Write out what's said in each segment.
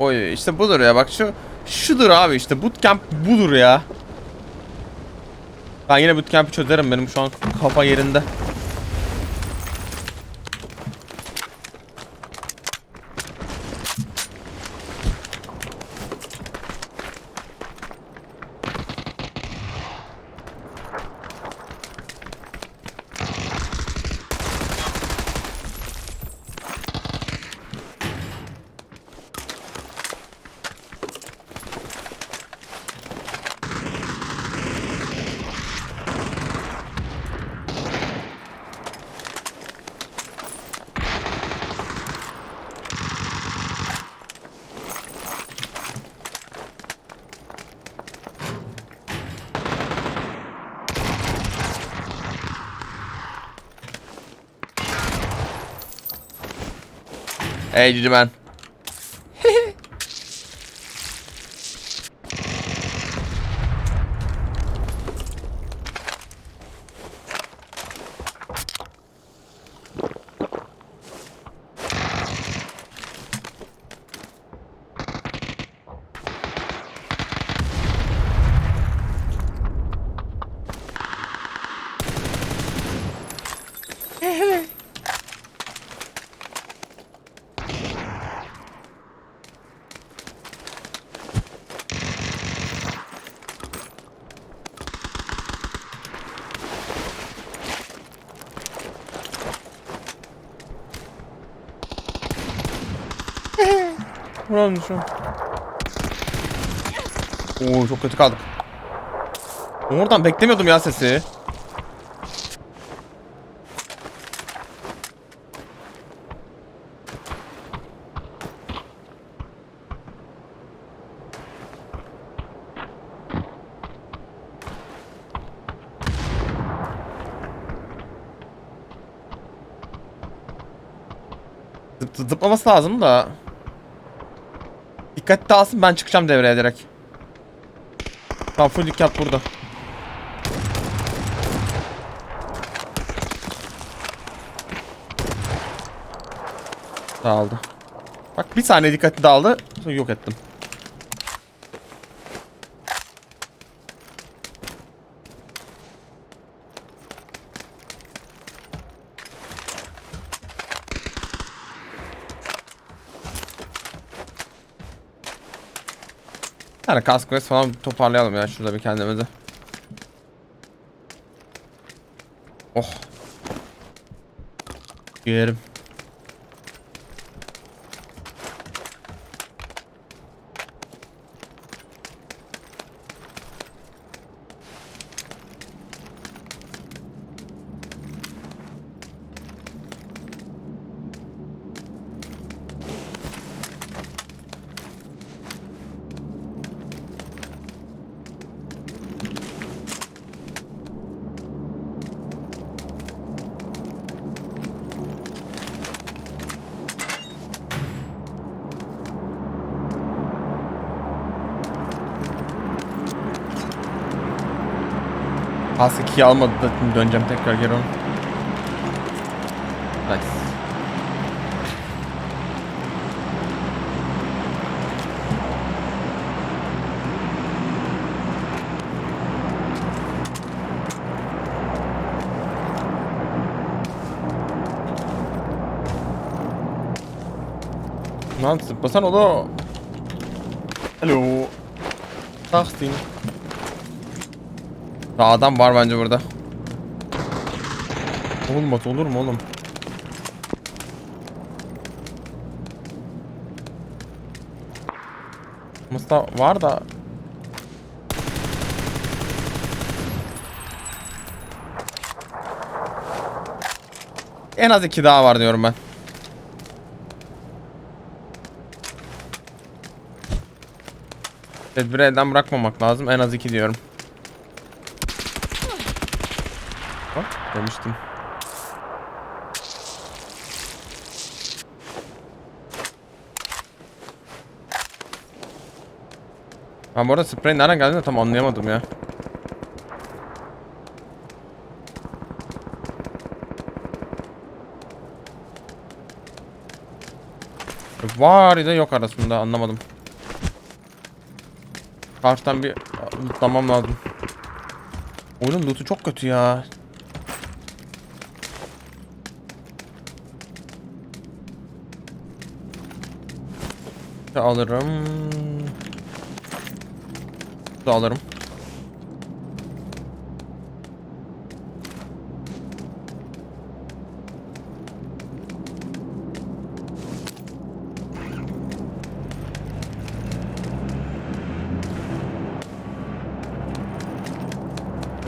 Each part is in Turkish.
Oy işte budur ya bak şu şudur abi işte bootcamp budur ya. Ben yine bootcamp'i çözerim benim şu an kafa yerinde. Hey Cici Ulan şu. Oo çok kötü kaldık. Oradan beklemiyordum ya sesi. Zıp, zıp- zıplaması lazım da. Dikkat dağılsın ben çıkacağım devreye direkt. Tamam full dikkat burada. Dağıldı. Bak bir saniye dikkati dağıldı. Yok ettim. Tane kask quest falan toparlayalım ya şurada bir kendimizi. Oh. Yerim. Kask 2'yi almadı da döneceğim tekrar geri onu. Nice. Lan zıplasan o da... Alo. Tahsin. Daha adam var bence burada. Olmaz olur mu oğlum? Musta var da En az iki daha var diyorum ben. Tedbiri elden bırakmamak lazım. En az iki diyorum. Bak demiştim. Ben bu arada sprey nereden geldiğini tam anlayamadım ya. Var ya da yok arasında anlamadım. Karşıdan bir lootlamam lazım. Oyunun loot'u çok kötü ya. Bir alırım. Da alırım.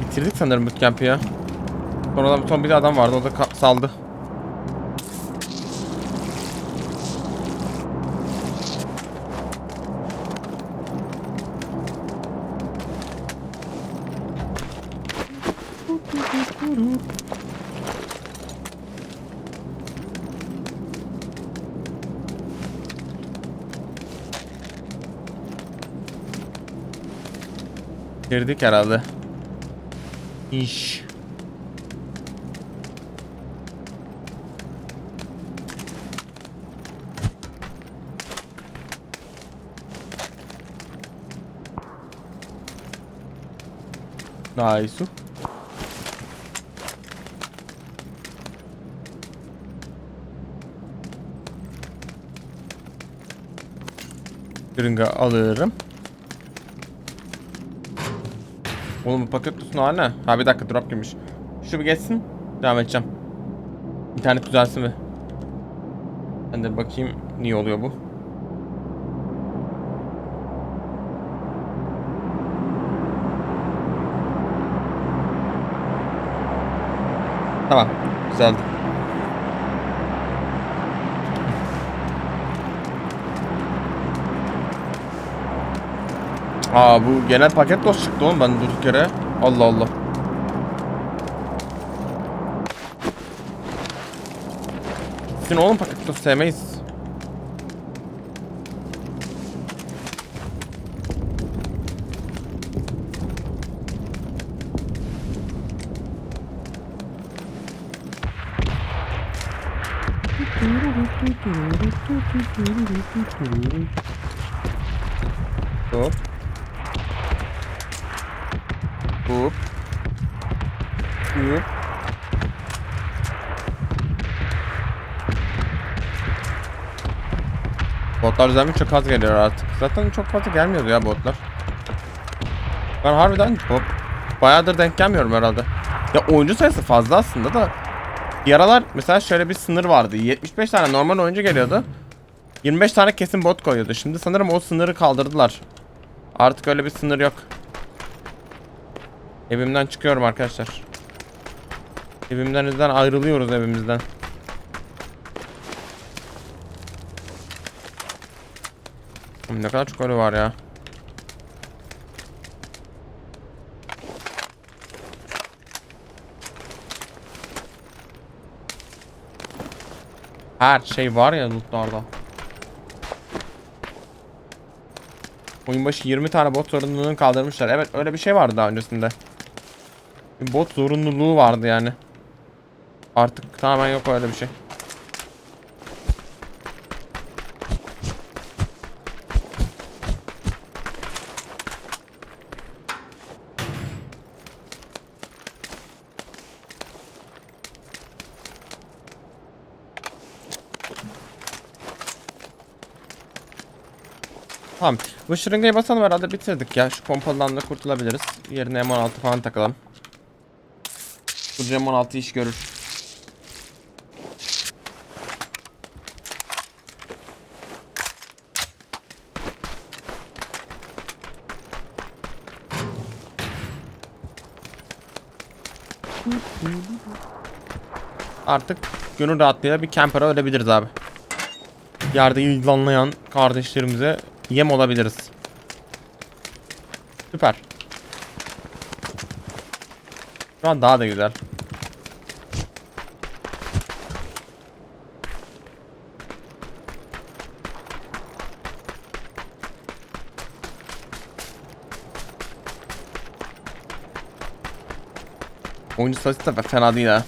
Bitirdik sanırım bootcamp'i ya. Sonradan son bir de adam vardı o da ka- Girdik herhalde. İş. Nice. Kırınga alırım. Oğlum bu paket kutusunun hali ne? Ha bir dakika drop girmiş. Şu bir geçsin. Devam edeceğim. İnternet düzelsin mi? Ben de bakayım niye oluyor bu. Tamam. Güzeldi. Aa bu genel paket dost çıktı oğlum ben durduk yere. Allah Allah. Gitsin oğlum paket dost sevmeyiz. Hop. Hop. Hop. Botlar düzenli çok az geliyor artık. Zaten çok fazla gelmiyordu ya botlar. Ben harbiden hop. Bayağıdır denk gelmiyorum herhalde. Ya oyuncu sayısı fazla aslında da. Bir aralar mesela şöyle bir sınır vardı. 75 tane normal oyuncu geliyordu. 25 tane kesin bot koyuyordu. Şimdi sanırım o sınırı kaldırdılar. Artık öyle bir sınır yok. Evimden çıkıyorum arkadaşlar. Evimden ayrılıyoruz evimizden. Ne kadar çok ölü var ya. Her şey var ya lootlarda. Oyun başı 20 tane bot zorunluluğunu kaldırmışlar. Evet öyle bir şey vardı daha öncesinde. Bot zorunluluğu vardı yani. Artık tamamen yok öyle bir şey. Tamam. Bu şırıngayı basalım herhalde bitirdik ya. Şu pompalıdan da kurtulabiliriz. Yerine M16 falan takalım. Bu M16 iş görür. Artık gönül rahatlığıyla bir campera ölebiliriz abi. Yerde yılanlayan kardeşlerimize yem olabiliriz. Süper. Şu an daha da güzel. Oyuncu sayısı da fena değil ha.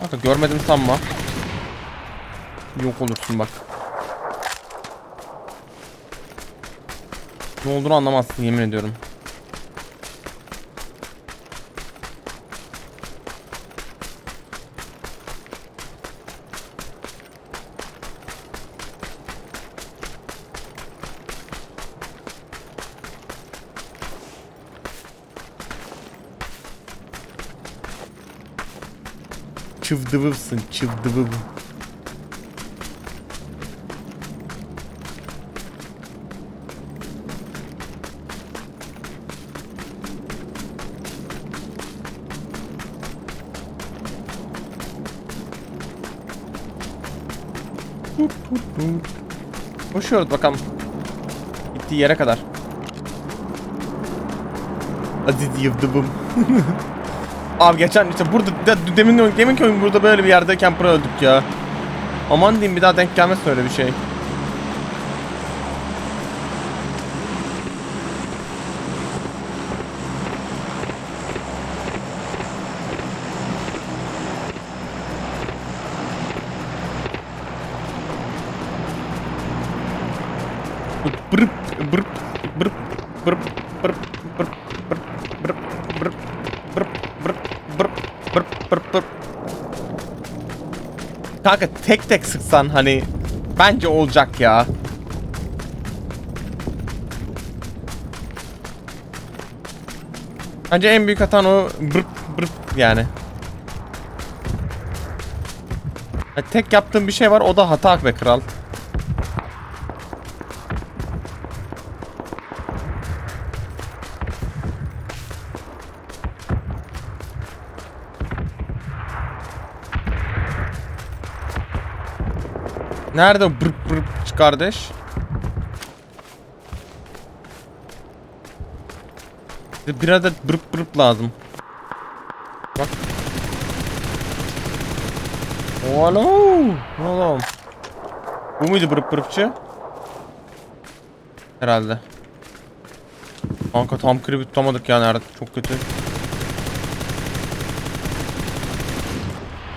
Kanka görmedim sanma. Yok olursun bak. Ne olduğunu anlamazsın yemin ediyorum. Çıvdıvıvsın çıvdıvıv. Koşuyoruz bakalım. Gittiği yere kadar. Aziz yıldırım. Abi geçen işte burada de, demin demin oyun burada böyle bir yerde camper öldük ya. Aman diyeyim bir daha denk gelmez öyle bir şey. Kanka tek tek sıksan hani bence olacak ya. Bence en büyük hatan o bırıp bırıp yani. Ya tek yaptığım bir şey var o da hata be kral. Nerede bırp bırp kardeş? Bir adet bırp bırp lazım. Bak. Oğlum. Oğlum. Bu muydu bırp bırpçı? Herhalde. Kanka tam kribi tutamadık ya nerede? Çok kötü.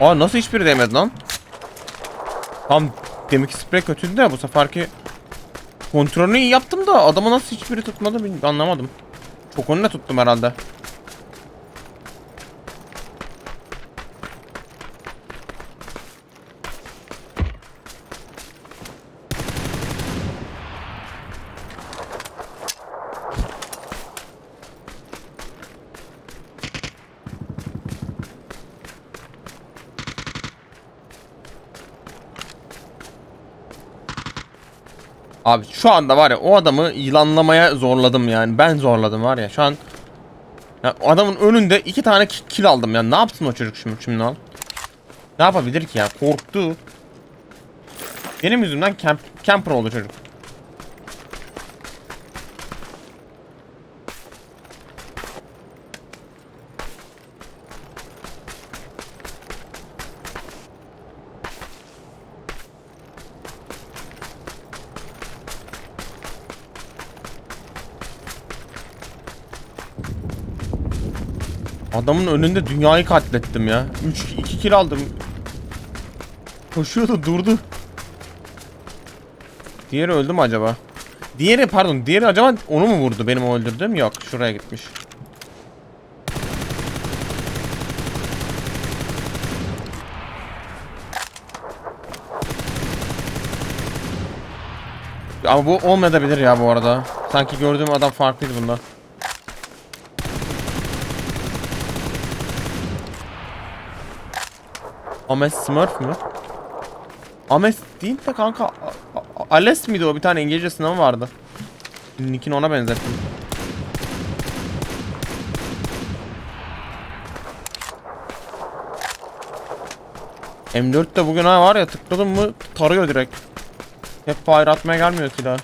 Aa nasıl hiçbiri değmedi lan? Tam demek sprey kötüydü de bu seferki kontrolünü iyi yaptım da adama nasıl hiçbiri tutmadı anlamadım. Çok önüne tuttum herhalde. Abi şu anda var ya o adamı yılanlamaya zorladım yani. Ben zorladım var ya şu an. Ya adamın önünde iki tane ki- kill aldım ya. Ne yapsın o çocuk şimdi şimdi al? Ne yapabilir ki ya? Korktu. Benim yüzümden camp, camper oldu çocuk. Adamın önünde dünyayı katlettim ya. 3 2 kill aldım. Koşuyordu durdu. Diğeri öldü mü acaba? Diğeri pardon diğeri acaba onu mu vurdu benim öldürdüğüm? Yok şuraya gitmiş. Ama bu olmayabilir ya bu arada. Sanki gördüğüm adam farklıydı bundan. Ames Smurf mü? Ames değil de kanka A- A- Ales miydi o bir tane İngilizce sınavı vardı. Nick'ini ona benzettim. M4 de bugün ha var ya tıkladım mı tarıyor direkt. Hep fire atmaya gelmiyor silah.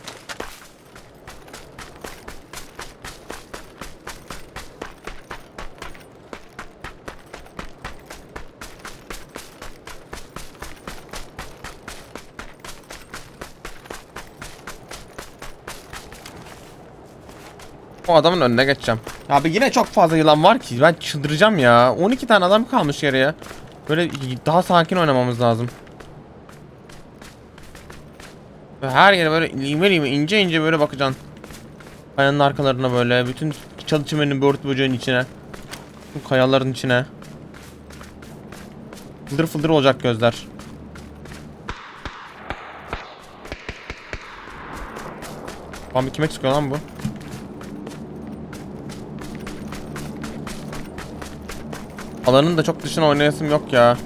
O adamın önüne geçeceğim. Abi yine çok fazla yılan var ki ben çıldıracağım ya. 12 tane adam kalmış yere ya. Böyle daha sakin oynamamız lazım. Her yere böyle lime lime ince ince böyle bakacaksın. Kayanın arkalarına böyle bütün çalı çimenin börtü böceğin içine. Bu kayaların içine. Fıldır fıldır olacak gözler. Lan kime çıkıyor lan bu? Alanın da çok dışına oynayasım yok ya.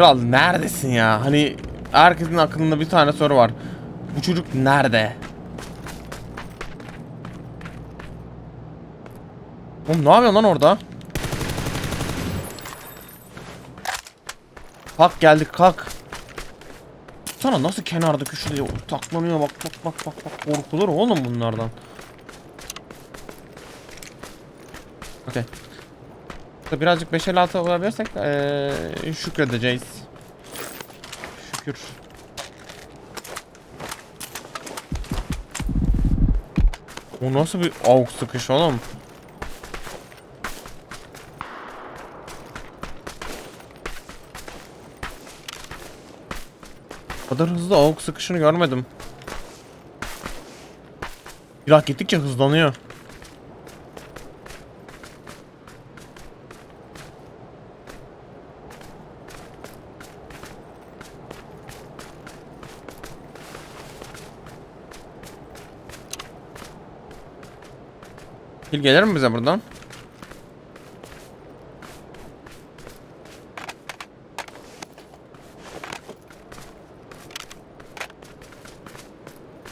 Kral neredesin ya? Hani herkesin aklında bir tane soru var. Bu çocuk nerede? Oğlum ne yapıyorsun lan orada? Kalk geldik kalk. Sana nasıl kenarda köşede taklanıyor bak bak bak bak bak korkulur oğlum bunlardan. Okey. Birazcık 556 olabilirsek ee, şükredeceğiz. Şükür. O nasıl bir avuk sıkış oğlum? Bu kadar hızlı avuk sıkışını görmedim. Silah gittikçe hızlanıyor. Kill gelir mi bize buradan?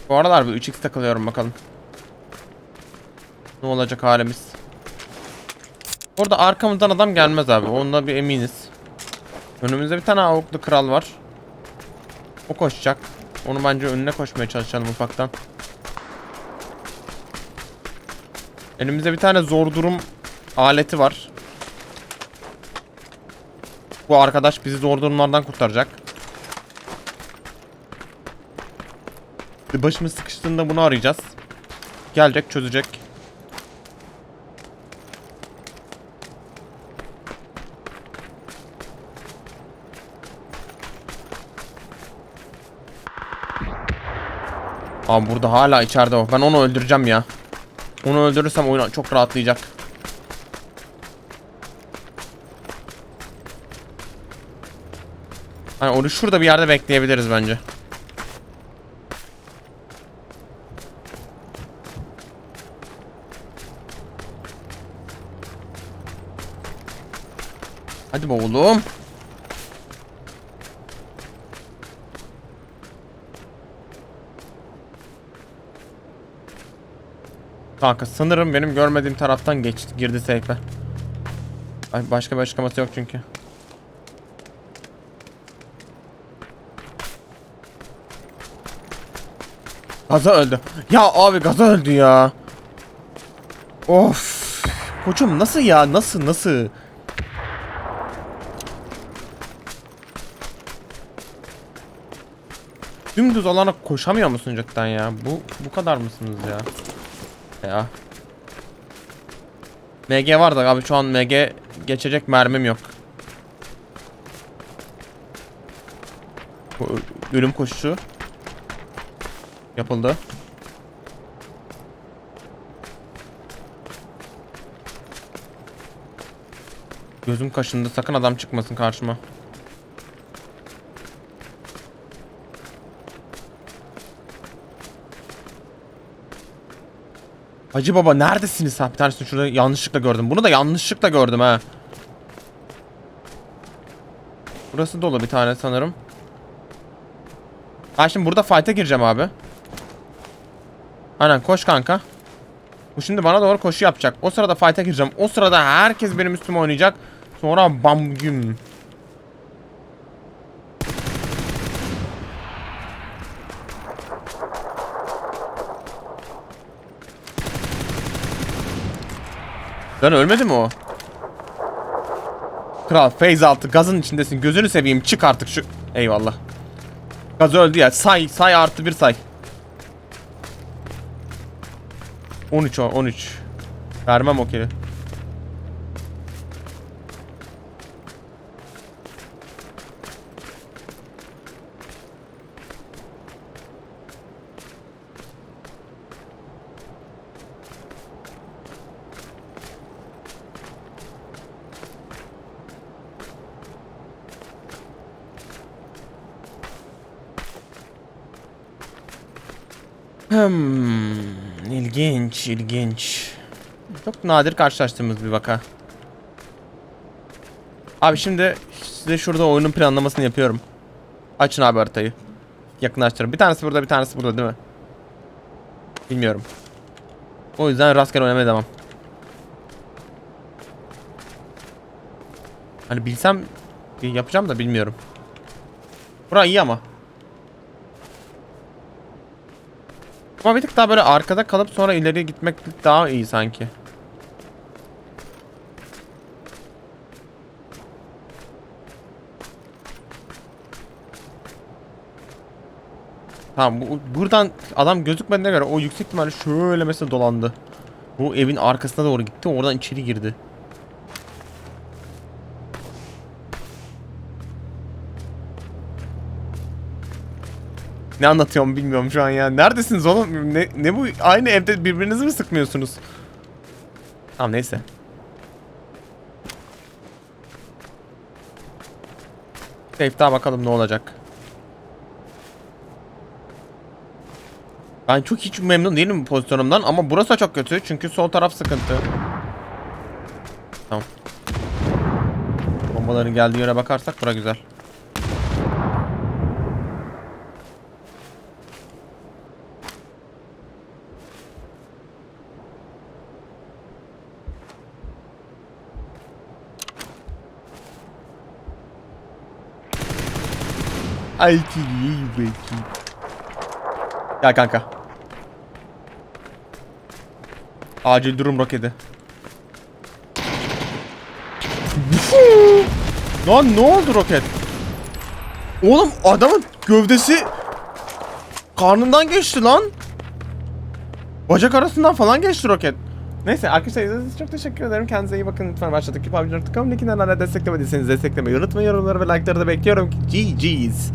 Bu aralar bir 3x takılıyorum bakalım. Ne olacak halimiz. Orada arkamızdan adam gelmez abi. Onda bir eminiz. Önümüzde bir tane avuklu kral var. O koşacak. Onu bence önüne koşmaya çalışalım ufaktan. Elimizde bir tane zor durum aleti var. Bu arkadaş bizi zor durumlardan kurtaracak. Başımız sıkıştığında bunu arayacağız. Gelecek çözecek. Abi burada hala içeride o. Ben onu öldüreceğim ya. Onu öldürürsem oyun çok rahatlayacak. Hani onu şurada bir yerde bekleyebiliriz bence. Hadi be oğlum. Kanka sanırım benim görmediğim taraftan geçti girdi safe'e. Ay başka bir açıklaması yok çünkü. Gaza öldü. Ya abi gaza öldü ya. Of. Koçum nasıl ya? Nasıl nasıl? Dümdüz alana koşamıyor musun cidden ya? Bu bu kadar mısınız ya? Ya. MG var da abi şu an MG geçecek mermim yok. Ölüm koşusu yapıldı. Gözüm kaşındı sakın adam çıkmasın karşıma. Hacı baba neredesiniz ha? Bir tanesini şurada yanlışlıkla gördüm. Bunu da yanlışlıkla gördüm ha. Burası dolu bir tane sanırım. Ben şimdi burada fight'e gireceğim abi. Aynen koş kanka. Bu şimdi bana doğru koşu yapacak. O sırada fight'a gireceğim. O sırada herkes benim üstüme oynayacak. Sonra bam güm. Lan ölmedi mi o? Kral phase altı gazın içindesin. Gözünü seveyim çık artık şu. Eyvallah. Gaz öldü ya. Say say artı bir say. 13 o 13. Vermem okey. İlginç, ilginç. Çok nadir karşılaştığımız bir vaka. Abi şimdi size şurada oyunun planlamasını yapıyorum. Açın abi haritayı. Yakınlaştırın. Bir tanesi burada, bir tanesi burada değil mi? Bilmiyorum. O yüzden rastgele oynamaya devam. Hani bilsem yapacağım da bilmiyorum. Bura iyi ama. Ama bir tık daha böyle arkada kalıp sonra ileriye gitmek daha iyi sanki. Tamam bu, buradan adam gözükmediğine göre o yüksek ihtimalle şöyle mesela dolandı. Bu evin arkasına doğru gitti oradan içeri girdi. Ne anlatıyorum bilmiyorum şu an ya. Neredesiniz oğlum? Ne, ne bu? Aynı evde birbirinizi mi sıkmıyorsunuz? Tamam neyse. Safe daha bakalım ne olacak. Ben çok hiç memnun değilim bu pozisyonumdan ama burası da çok kötü çünkü sol taraf sıkıntı. Tamam. Bombaların geldiği yere bakarsak bura güzel. Ay iyi belki. Gel kanka. Acil durum roketi. Lan ne oldu roket? Oğlum adamın gövdesi karnından geçti lan. Bacak arasından falan geçti roket. Neyse arkadaşlar izlediğiniz çok teşekkür ederim. Kendinize iyi bakın. Lütfen başladık. PUBG.com linkinden hala desteklemediyseniz desteklemeyi unutmayın. Yorumları ve like'ları da bekliyorum. GG's.